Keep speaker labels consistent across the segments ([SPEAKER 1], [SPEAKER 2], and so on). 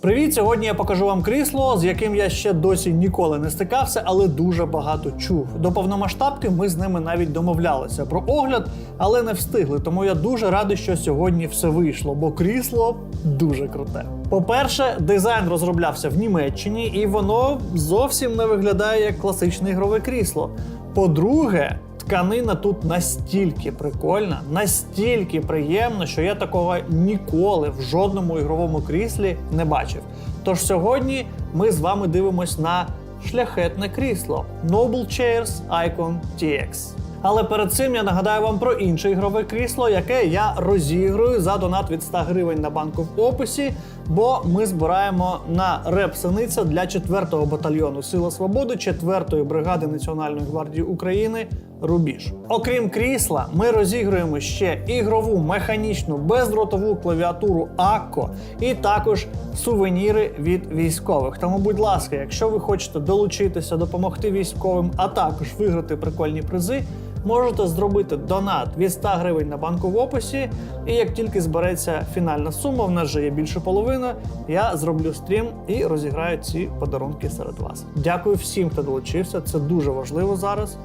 [SPEAKER 1] Привіт! Сьогодні я покажу вам крісло, з яким я ще досі ніколи не стикався, але дуже багато чув. До повномасштабки ми з ними навіть домовлялися про огляд, але не встигли. Тому я дуже радий, що сьогодні все вийшло, бо крісло дуже круте. По-перше, дизайн розроблявся в Німеччині, і воно зовсім не виглядає як класичне ігрове крісло. По-друге, тканина тут настільки прикольна, настільки приємна, що я такого ніколи в жодному ігровому кріслі не бачив. Тож сьогодні ми з вами дивимось на шляхетне крісло Noble Chairs Icon TX. Але перед цим я нагадаю вам про інше ігрове крісло, яке я розіграю за донат від 100 гривень на банку в описі. Бо ми збираємо на реп Синиця для 4-го батальйону Сила Свободи 4-ї бригади Національної гвардії України Рубіж. Окрім крісла, ми розігруємо ще ігрову механічну бездротову клавіатуру Акко і також сувеніри від військових. Тому, будь ласка, якщо ви хочете долучитися, допомогти військовим, а також виграти прикольні призи. Можете зробити донат від 100 гривень на банку в описі, і як тільки збереться фінальна сума, в нас вже є більше половини, я зроблю стрім і розіграю ці подарунки серед вас. Дякую всім, хто долучився. Це дуже важливо зараз.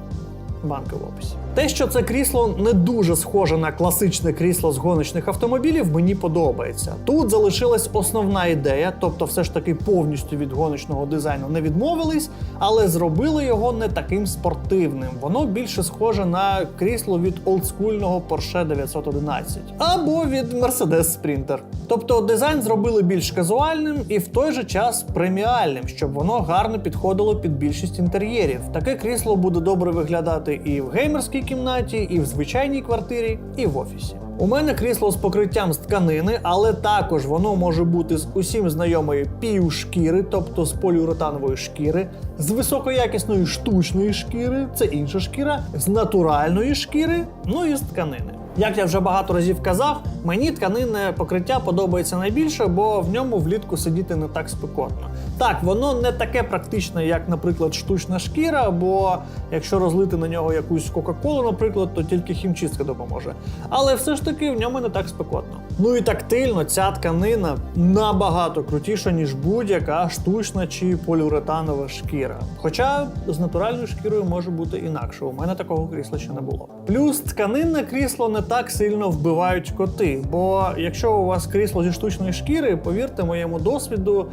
[SPEAKER 1] Банки в описі. Те, що це крісло не дуже схоже на класичне крісло з гоночних автомобілів, мені подобається. Тут залишилась основна ідея, тобто, все ж таки повністю від гоночного дизайну не відмовились, але зробили його не таким спортивним. Воно більше схоже на крісло від олдскульного Porsche 911 або від Mercedes Sprinter. Тобто дизайн зробили більш казуальним і в той же час преміальним, щоб воно гарно підходило під більшість інтер'єрів. Таке крісло буде добре виглядати і в геймерській кімнаті, і в звичайній квартирі, і в офісі. У мене крісло з покриттям з тканини, але також воно може бути з усім знайомої півшкіри, тобто з поліуретанової шкіри, з високоякісної штучної шкіри, це інша шкіра, з натуральної шкіри, ну і з тканини. Як я вже багато разів казав, мені тканинне покриття подобається найбільше, бо в ньому влітку сидіти не так спекотно. Так, воно не таке практичне, як, наприклад, штучна шкіра, бо якщо розлити на нього якусь Кока-Колу, наприклад, то тільки хімчистка допоможе. Але все ж таки в ньому не так спекотно. Ну і тактильно ця тканина набагато крутіша, ніж будь-яка штучна чи поліуретанова шкіра. Хоча з натуральною шкірою може бути інакше. У мене такого крісла ще не було. Плюс тканинне крісло не так сильно вбивають коти. Бо якщо у вас крісло зі штучної шкіри, повірте моєму досвіду,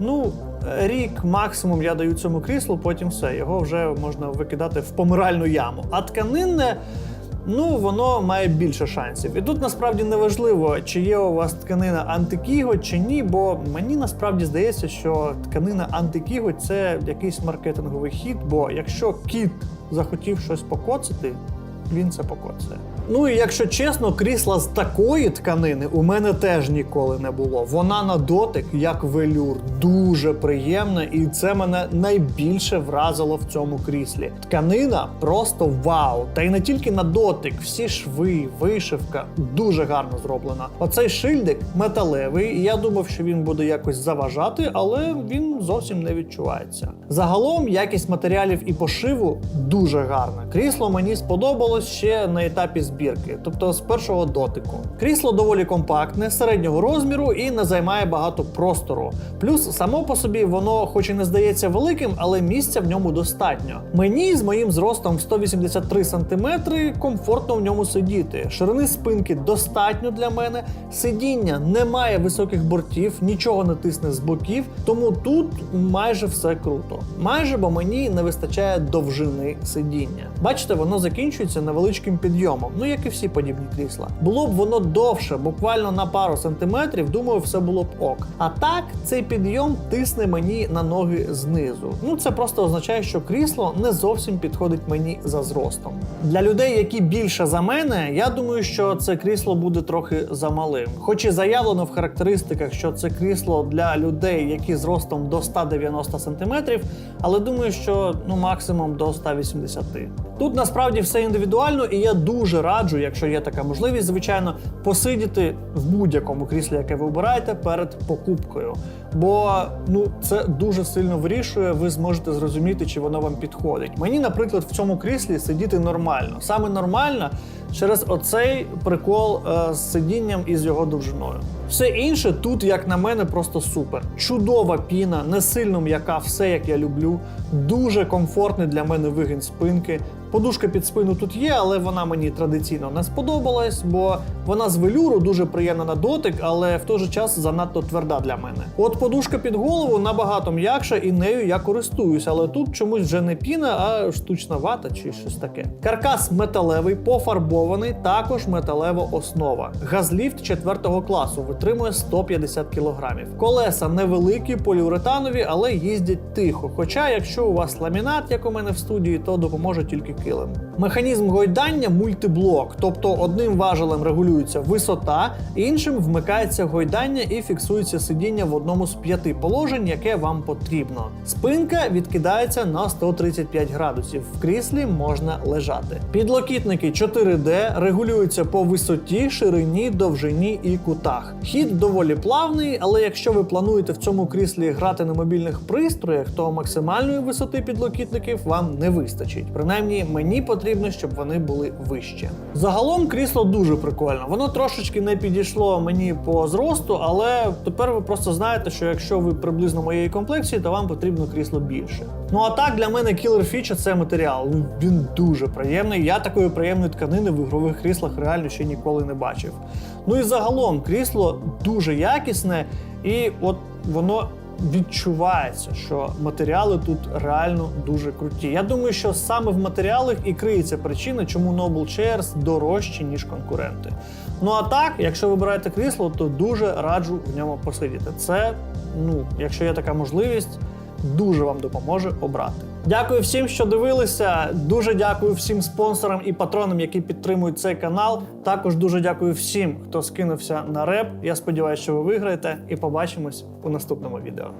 [SPEAKER 1] ну. Рік максимум я даю цьому кріслу, потім все, його вже можна викидати в помиральну яму. А тканинне, ну воно має більше шансів. І тут насправді не важливо, чи є у вас тканина антикіготь чи ні, бо мені насправді здається, що тканина антикіготь це якийсь маркетинговий хід. Бо якщо кіт захотів щось покоцати, він це покоцає. Ну і якщо чесно, крісла з такої тканини у мене теж ніколи не було. Вона на дотик, як велюр, дуже приємна, і це мене найбільше вразило в цьому кріслі. Тканина просто вау! Та й не тільки на дотик, всі шви, вишивка дуже гарно зроблена. Оцей шильдик металевий, я думав, що він буде якось заважати, але він зовсім не відчувається. Загалом якість матеріалів і пошиву дуже гарна. Крісло мені сподобалось ще на етапі збірки, тобто з першого дотику. Крісло доволі компактне, середнього розміру і не займає багато простору. Плюс само по собі воно, хоч і не здається великим, але місця в ньому достатньо. Мені з моїм зростом в 183 см комфортно в ньому сидіти. Ширини спинки достатньо для мене. Сидіння не має високих бортів, нічого не тисне з боків, тому тут майже все круто. Майже, бо мені не вистачає довжини сидіння. Бачите, воно закінчується невеличким підйомом, ну як і всі подібні крісла. Було б воно довше, буквально на пару сантиметрів, думаю, все було б ок. А так, цей підйом тисне мені на ноги знизу. Ну це просто означає, що крісло не зовсім підходить мені за зростом. Для людей, які більше за мене, я думаю, що це крісло буде трохи замалим. Хоч і заявлено в характеристиках, що це крісло для людей, які зростом до 190 см, але думаю, що ну максимум до 180. Тут насправді все індивідуально, і я дуже раджу, якщо є така можливість, звичайно, посидіти в будь-якому кріслі, яке ви обираєте перед покупкою. Бо ну це дуже сильно вирішує, ви зможете зрозуміти, чи воно вам підходить. Мені, наприклад, в цьому кріслі сидіти нормально. Саме нормально через оцей прикол е, з сидінням і з його довжиною. Все інше тут, як на мене, просто супер. Чудова піна, не сильно м'яка, все як я люблю. Дуже комфортний для мене вигін спинки. Подушка під спину тут є, але вона мені традиційно не сподобалась, бо вона з велюру дуже приємна на дотик, але в той же час занадто тверда для мене. От подушка під голову набагато м'якша, і нею я користуюся, але тут чомусь вже не піна, а штучна вата чи щось таке. Каркас металевий, пофарбований, також металева основа. Газліфт 4 класу витримує 150 кг. Колеса невеликі, поліуретанові, але їздять тихо. Хоча, якщо у вас ламінат, як у мене в студії, то допоможе тільки килим. Механізм гойдання мультиблок, тобто одним важелем регулюється висота, іншим вмикається гойдання і фіксується сидіння в одному з п'яти положень, яке вам потрібно. Спинка відкидається на 135 градусів. В кріслі можна лежати. Підлокітники 4D регулюються по висоті, ширині, довжині і кутах. Хід доволі плавний, але якщо ви плануєте в цьому кріслі грати на мобільних пристроях, то максимальної висоти підлокітників вам не вистачить. Принаймні, мені потрібно, щоб вони були вище. Загалом крісло дуже прикольно. Воно трошечки не підійшло мені по зросту, але тепер ви просто знаєте, що якщо ви приблизно моєї комплекції, то вам потрібно крісло більше. Ну а так для мене кілер фіча це матеріал. Ну, Він дуже приємний. Я такої приємної тканини в ігрових кріслах реально ще ніколи не бачив. Ну і загалом крісло дуже якісне, і от воно відчувається, що матеріали тут реально дуже круті. Я думаю, що саме в матеріалах і криється причина, чому Noble Chairs дорожчі, ніж конкуренти. Ну а так, якщо вибираєте крісло, то дуже раджу в ньому посидіти. Це, ну, якщо є така можливість, дуже вам допоможе обрати. Дякую всім, що дивилися. Дуже дякую всім спонсорам і патронам, які підтримують цей канал. Також дуже дякую всім, хто скинувся на реп. Я сподіваюся, що ви виграєте, і побачимось у наступному відео.